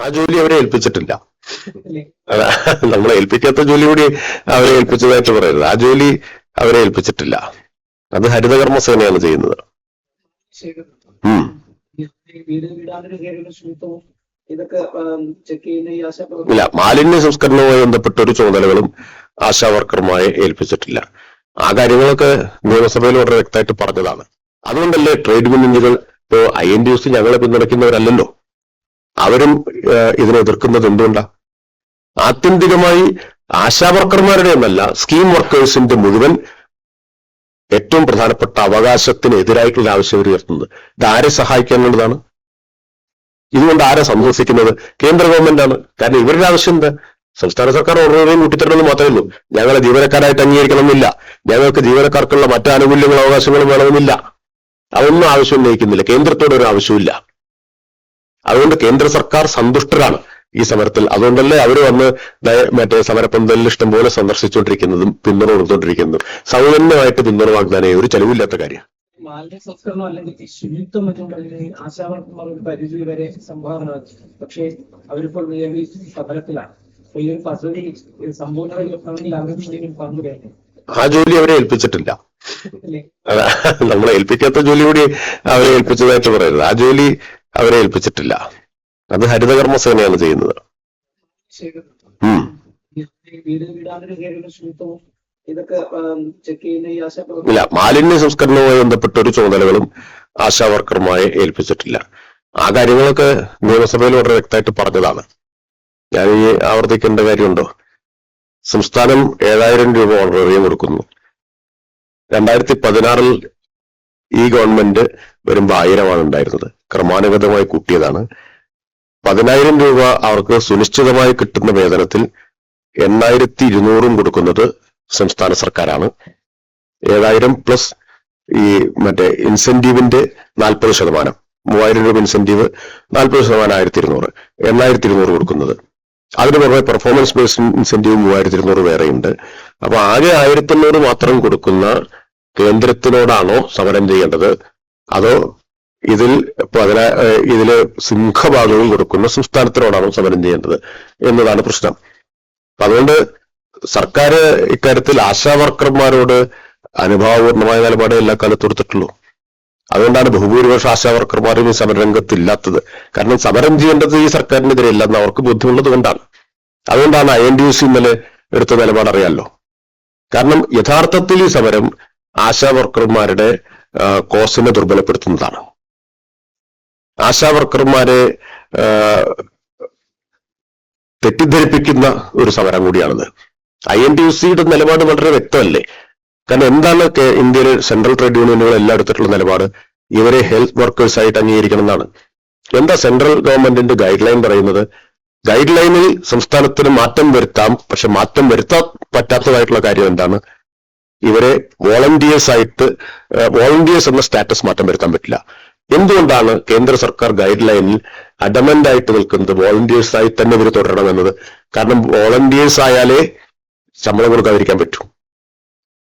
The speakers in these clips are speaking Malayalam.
ആ ജോലി അവരെ ഏൽപ്പിച്ചിട്ടില്ല. നമ്മൾ നമ്മളെ ഏൽപ്പിക്കാത്ത ജോലി കൂടി അവരെ ഏൽപ്പിച്ചതായിട്ട് പറയരുത് ആ ജോലി അവരെ ഏൽപ്പിച്ചിട്ടില്ല. അത് ഹരിതകർമ്മ സേനയാണ് ചെയ്യുന്നത്. ഇല്ല മാലിന്യ സംസ്കരണവുമായി ബന്ധപ്പെട്ട ഒരു ചുമതലകളും ആശാ വർക്കർമാരെ ഏൽപ്പിച്ചിട്ടില്ല. ആ കാര്യങ്ങളൊക്കെ നിയമസഭയിൽ വളരെ വ്യക്തമായിട്ട് പറഞ്ഞതാണ്. അതുകൊണ്ടല്ലേ ട്രേഡ് യൂണിയനുകൾ ഇപ്പോ ഐ എൻ ഡി എസ് ഞങ്ങളെ പിന്തുണയ്ക്കുന്നവരല്ലല്ലോ? അവരും ഇതിനെ എതിർക്കുന്നത് എന്തുകൊണ്ടാ? ആത്യന്തികമായി ആശാവർക്കർമാരുടെ ഒന്നല്ല സ്കീം വർക്കേഴ്സിന്റെ മുഴുവൻ ഏറ്റവും പ്രധാനപ്പെട്ട അവകാശത്തിന് എതിരായിട്ടുള്ള ആവശ്യം ഉയർത്തുന്നത്. ഇത് ആരെ സഹായിക്കാനുള്ളതാണ് ഇതുകൊണ്ട് ആരെ സന്തോഷിക്കുന്നത്? കേന്ദ്ര ഗവൺമെന്റ് ആണ് കാരണം ഇവരുടെ ആവശ്യം എന്താ? സംസ്ഥാന സർക്കാർ ഓർഡറുകളെയും കൂട്ടിത്തരണമെന്ന് മാത്രമേ ഉള്ളൂ. ഞങ്ങളെ ജീവനക്കാരായിട്ട് അംഗീകരിക്കണമെന്നില്ല. ഞങ്ങൾക്ക് ജീവനക്കാർക്കുള്ള മറ്റു ആനുകൂല്യങ്ങളും അവകാശങ്ങളും വേണമെന്നില്ല. അതൊന്നും ആവശ്യം ഉന്നയിക്കുന്നില്ല. കേന്ദ്രത്തോട് ഒരു ആവശ്യമില്ല അതുകൊണ്ട് കേന്ദ്ര സർക്കാർ സന്തുഷ്ടരാണ് ഈ സമരത്തിൽ. അതുകൊണ്ടല്ലേ അവർ വന്ന് മറ്റേ സമരപ്പന്തലിൽ ഇഷ്ടംപോലെ സന്ദർശിച്ചുകൊണ്ടിരിക്കുന്നതും പിന്തുണ കൊടുത്തുകൊണ്ടിരിക്കുന്നതും. സൗജന്യമായിട്ട് പിന്തുണ വാഗ്ദാനം ഒരു ചെലവില്ലാത്ത കാര്യം മാലിന്യ സംസ്കരണം അല്ലെങ്കിൽ ശുചിത്വം എന്നും പറയുന്നത് ആശാവർക്കന്മാർ ഒരു പരിധി വരെ സംഭാവന പക്ഷേ അവരിപ്പോൾ നിലവിൽ സമരത്തിലാണ്. ഈ ഒരു പദ്ധതി സമ്പൂർണതയിൽ അവരുടെ പങ്കുവരുന്നു ആ ജോലി അവരെ ഏൽപ്പിച്ചിട്ടില്ല. നമ്മളെ ഏൽപ്പിക്കാത്ത ജോലി കൂടി അവരെ ഏൽപ്പിച്ചതായിട്ട് പറയരുത്. ആ ജോലി അവരെ ഏൽപ്പിച്ചിട്ടില്ല. അത് ഹരിതകർമ്മ സേനയാണ് ചെയ്യുന്നത് ഇല്ല മാലിന്യ സംസ്കരണവുമായി ബന്ധപ്പെട്ട ഒരു ചുമതലകളും ആശാ വർക്കർമാരെ ഏൽപ്പിച്ചിട്ടില്ല. ആ കാര്യങ്ങളൊക്കെ നിയമസഭയിൽ വളരെ വ്യക്തമായിട്ട് പറഞ്ഞതാണ്. ഞാൻ ഈ ആവർത്തിക്കേണ്ട കാര്യമുണ്ടോ? സംസ്ഥാനം ഏഴായിരം രൂപ ഓണറേറിയം കൊടുക്കുന്നു. രണ്ടായിരത്തി പതിനാറിൽ ഈ ഗവൺമെന്റ് വരുമ്പോൾ ആയിരമാണ് ഉണ്ടായിരുന്നത് ക്രമാനുഗതമായി കൂട്ടിയതാണ്. പതിനായിരം രൂപ അവർക്ക് സുനിശ്ചിതമായി കിട്ടുന്ന വേതനത്തിൽ എണ്ണായിരത്തി ഇരുന്നൂറും കൊടുക്കുന്നത് സംസ്ഥാന സർക്കാരാണ്. ഏഴായിരം പ്ലസ് ഈ മറ്റേ ഇൻസെന്റീവിന്റെ നാൽപ്പത് ശതമാനം. മൂവായിരം രൂപ ഇൻസെന്റീവ് നാൽപ്പത് ശതമാനം ആയിരത്തി ഇരുന്നൂറ് എണ്ണായിരത്തി ഇരുന്നൂറ് കൊടുക്കുന്നത്. അതിന് പുറമെ പെർഫോമൻസ് ബേസ്ഡ് ഇൻസെന്റീവ് മൂവായിരത്തി ഇരുന്നൂറ് വേറെയുണ്ട്. അപ്പൊ ആകെ ആയിരത്തി എണ്ണൂറ് മാത്രം കൊടുക്കുന്ന കേന്ദ്രത്തിനോടാണോ സമരം ചെയ്യേണ്ടത്? അതോ ഇതിൽ പതിന ഇതിൽ സിംഹഭാഗവും കൊടുക്കുന്ന സംസ്ഥാനത്തിനോടാണോ സമരം ചെയ്യേണ്ടത് എന്നതാണ് പ്രശ്നം. അതുകൊണ്ട് സർക്കാർ ഇക്കാര്യത്തിൽ ആശാവർക്കർമാരോട് അനുഭാവപൂർണമായ നിലപാട് എല്ലാ കാലത്തും എടുത്തിട്ടുള്ളൂ. അതുകൊണ്ടാണ് ബഹുഭൂരിപക്ഷ ആശാവർക്കർമാരും ഈ സമരരംഗത്ത് ഇല്ലാത്തത് കാരണം സമരം ചെയ്യേണ്ടത് ഈ സർക്കാരിനെതിരെ എന്ന് അവർക്ക് ബോധ്യമുള്ളത് കൊണ്ടാണ്. അതുകൊണ്ടാണ് ഐ എൻ ഡി സി ഇന്നലെ എടുത്ത നിലപാട് അറിയാമല്ലോ കാരണം യഥാർത്ഥത്തിൽ ഈ സമരം ആശാ വർക്കർമാരുടെ ആ, കോസിനെ ദുർബലപ്പെടുത്തുന്നതാണ്. ആശാവർക്കർമാരെ തെറ്റിദ്ധരിപ്പിക്കുന്ന ഒരു സമരം കൂടിയാണിത്. ഐ എൻ ടി യു സിയുടെ നിലപാട് വളരെ വ്യക്തമല്ലേ? കാരണം എന്താണ് ഇന്ത്യയിലെ സെൻട്രൽ ട്രേഡ് യൂണിയനുകൾ എല്ലാം എടുത്തിട്ടുള്ള നിലപാട്? ഇവരെ ഹെൽത്ത് വർക്കേഴ്സ് ആയിട്ട് അംഗീകരിക്കണം എന്നാണ് എന്താ സെൻട്രൽ ഗവൺമെന്റിന്റെ ഗൈഡ് ലൈൻ പറയുന്നത്? ഗൈഡ് ലൈനിൽ സംസ്ഥാനത്തിന് മാറ്റം വരുത്താം പക്ഷെ മാറ്റം വരുത്താൻ പറ്റാത്തതായിട്ടുള്ള കാര്യം എന്താണ്? ഇവരെ വോളണ്ടിയേഴ്സ് ആയിട്ട് വോളണ്ടിയേഴ്സ് എന്ന സ്റ്റാറ്റസ് മാറ്റം വരുത്താൻ പറ്റില്ല. എന്തുകൊണ്ടാണ് കേന്ദ്ര സർക്കാർ ഗൈഡ് ലൈനിൽ അഡമന്റ് ആയിട്ട് നിൽക്കുന്നത് വോളണ്ടിയേഴ്സ് ആയി തന്നെ ഇവർ തുടരണം എന്നത്? കാരണം വോളണ്ടിയേഴ്സ് ആയാലേ ശമ്പളം കൊടുക്കാതിരിക്കാൻ പറ്റൂ.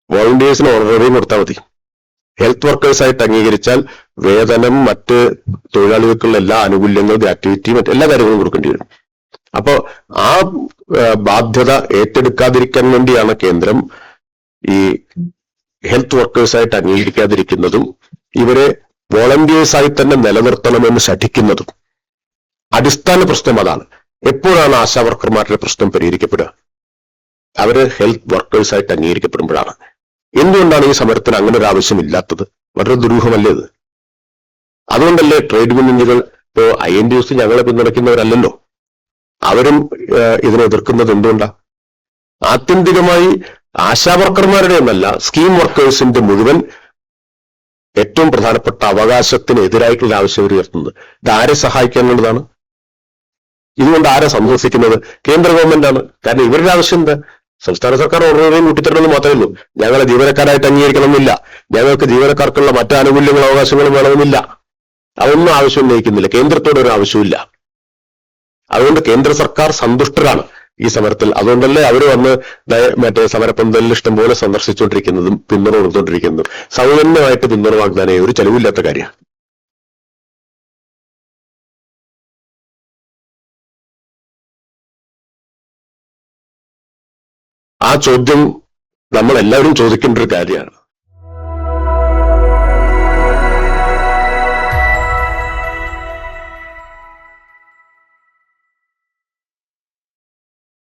വോളണ്ടിയേഴ്സിന് ഓണറേറിയം കൊടുത്താൽ മതി. ഹെൽത്ത് വർക്കേഴ്സായിട്ട് അംഗീകരിച്ചാൽ വേതനം മറ്റ് തൊഴിലാളികൾക്കുള്ള എല്ലാ ആനുകൂല്യങ്ങളും ആക്ടിവിറ്റി മറ്റ് എല്ലാ കാര്യങ്ങളും കൊടുക്കേണ്ടി വരും. അപ്പോ ആ ആ, ബാധ്യത ഏറ്റെടുക്കാതിരിക്കാൻ വേണ്ടിയാണ് കേന്ദ്രം ഈ ഹെൽത്ത് വർക്കേഴ്സായിട്ട് അംഗീകരിക്കാതിരിക്കുന്നതും ഇവരെ വോളണ്ടിയേഴ്സായി തന്നെ നിലനിർത്തണമെന്ന് ശഠിക്കുന്നതും അടിസ്ഥാന പ്രശ്നം അതാണ്. എപ്പോഴാണ് ആശാ വർക്കർമാരുടെ പ്രശ്നം പരിഹരിക്കപ്പെടുക? അവർ ഹെൽത്ത് വർക്കേഴ്സായിട്ട് അംഗീകരിക്കപ്പെടുമ്പോഴാണ്. എന്തുകൊണ്ടാണ് ഈ സമരത്തിന് അങ്ങനെ ഒരു ആവശ്യമില്ലാത്തത്? വളരെ ദുരൂഹമല്ലേ ഇത്? അതുകൊണ്ടല്ലേ ട്രേഡ് യൂണിയനുകൾ ഇപ്പോ ഐ എൻ ഡി എസ് ഞങ്ങളെ പിന്തുണയ്ക്കുന്നവരല്ലല്ലോ? അവരും ഇതിനെ എതിർക്കുന്നത് എന്തുകൊണ്ടാണ് ആത്യന്തികമായി ആശാ വർക്കർമാരുടെ എന്നല്ല സ്കീം വർക്കേഴ്സിന്റെ മുഴുവൻ ഏറ്റവും പ്രധാനപ്പെട്ട അവകാശത്തിന് എതിരായിട്ടുള്ള ആവശ്യം ഉയർത്തുന്നത്. ഇത് ആരെ സഹായിക്കാനുള്ളതാണ് ഇതുകൊണ്ട് ആരാ സന്തോഷിക്കുന്നത് കേന്ദ്ര ഗവൺമെന്റ് ആണ്. കാരണം ഇവരുടെ ആവശ്യം എന്താ? സംസ്ഥാന സർക്കാർ ഓർഡറുകളെയും കൂട്ടിത്തരണമെന്ന് മാത്രമേ ഉള്ളൂ. ഞങ്ങളെ ജീവനക്കാരായിട്ട് അംഗീകരിക്കണമെന്നില്ല. ഞങ്ങൾക്ക് ജീവനക്കാർക്കുള്ള മറ്റു ആനുകൂല്യങ്ങളും അവകാശങ്ങളും വേണമെന്നില്ല. അതൊന്നും ആവശ്യം ഉന്നയിക്കുന്നില്ല. കേന്ദ്രത്തോട് ഒരു ആവശ്യമില്ല അതുകൊണ്ട് കേന്ദ്ര സർക്കാർ സന്തുഷ്ടരാണ്. ഈ സമരത്തിൽ. അതുകൊണ്ടല്ലേ അവർ വന്ന് മറ്റേ സമരപ്പന്തലിൽ ഇഷ്ടം പോലെ സന്ദർശിച്ചുകൊണ്ടിരിക്കുന്നതും പിന്തുണ കൊടുത്തുകൊണ്ടിരിക്കുന്നതും സൗജന്യമായിട്ട് പിന്തുണ വാഗ്ദാനം ഒരു ചെലവില്ലാത്ത കാര്യമാണ്. ആ ചോദ്യം നമ്മളെല്ലാവരും ചോദിക്കേണ്ട ഒരു കാര്യമാണ്.